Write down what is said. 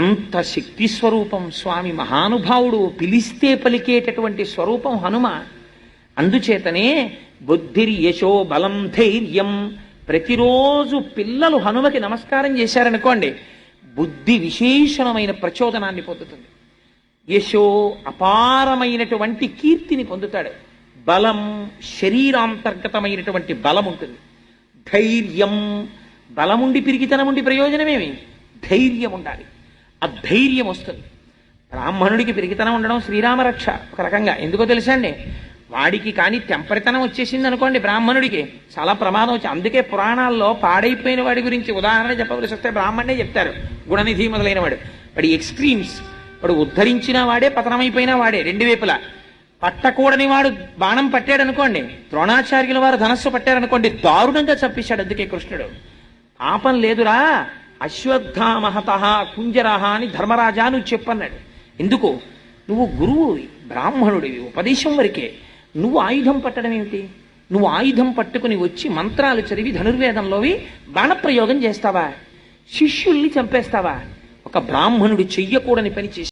అంత శక్తి స్వరూపం స్వామి మహానుభావుడు పిలిస్తే పలికేటటువంటి స్వరూపం హనుమ. అందుచేతనే బుద్ధిర్ యశో బలం ధైర్యం. ప్రతిరోజు పిల్లలు హనుమకి నమస్కారం చేశారనుకోండి బుద్ధి విశేషణమైన ప్రచోదనాన్ని పొందుతుంది. యశో అపారమైనటువంటి కీర్తిని పొందుతాడు. బలం శరీరాంతర్గతమైనటువంటి బలం ఉంటుంది. ధైర్యం బలముండి పిరిగితనముండి ప్రయోజనమేమి? ధైర్యం ఉండాలి. ఆ ధైర్యం వస్తుంది. బ్రాహ్మణుడికి పెరిగితనం ఉండడం శ్రీరామరక్ష ఒక రకంగా. ఎందుకో తెలుసా అండి? వాడికి కానీ తెంపరితనం వచ్చేసింది అనుకోండి బ్రాహ్మణుడికి. చాలా ప్రమాదం వచ్చి అందుకే పురాణాల్లో పాడైపోయిన వాడి గురించి ఉదాహరణ చెప్పవలసి వస్తే బ్రాహ్మణే చెప్తారు. గుణనిధి మొదలైన వాడు. వాడి ఎక్స్ట్రీమ్స్ వాడు ఉద్ధరించిన వాడే పతనమైపోయిన వాడే రెండు వైపులా. పట్టకూడని వాడు బాణం పట్టాడు అనుకోండి ద్రోణాచార్యుల వారు ధనస్సు పట్టారనుకోండి దారుణంగా చంపేశాడు అందుకే కృష్ణుడు. పాపం లేదురా అశ్వత్థామహత కుంజరహ అని ధర్మరాజా నువ్వు చెప్పన్నాడు. ఎందుకు? నువ్వు గురువు బ్రాహ్మణుడివి. ఉపదేశం వరకే. నువ్వు ఆయుధం పట్టడం ఏమిటి? నువ్వు ఆయుధం పట్టుకుని వచ్చి మంత్రాలు చదివి ధనుర్వేదంలోవి బాణప్రయోగం చేస్తావా? శిష్యుల్ని చంపేస్తావా? ఒక బ్రాహ్మణుడు చెయ్యకూడని పని చేసి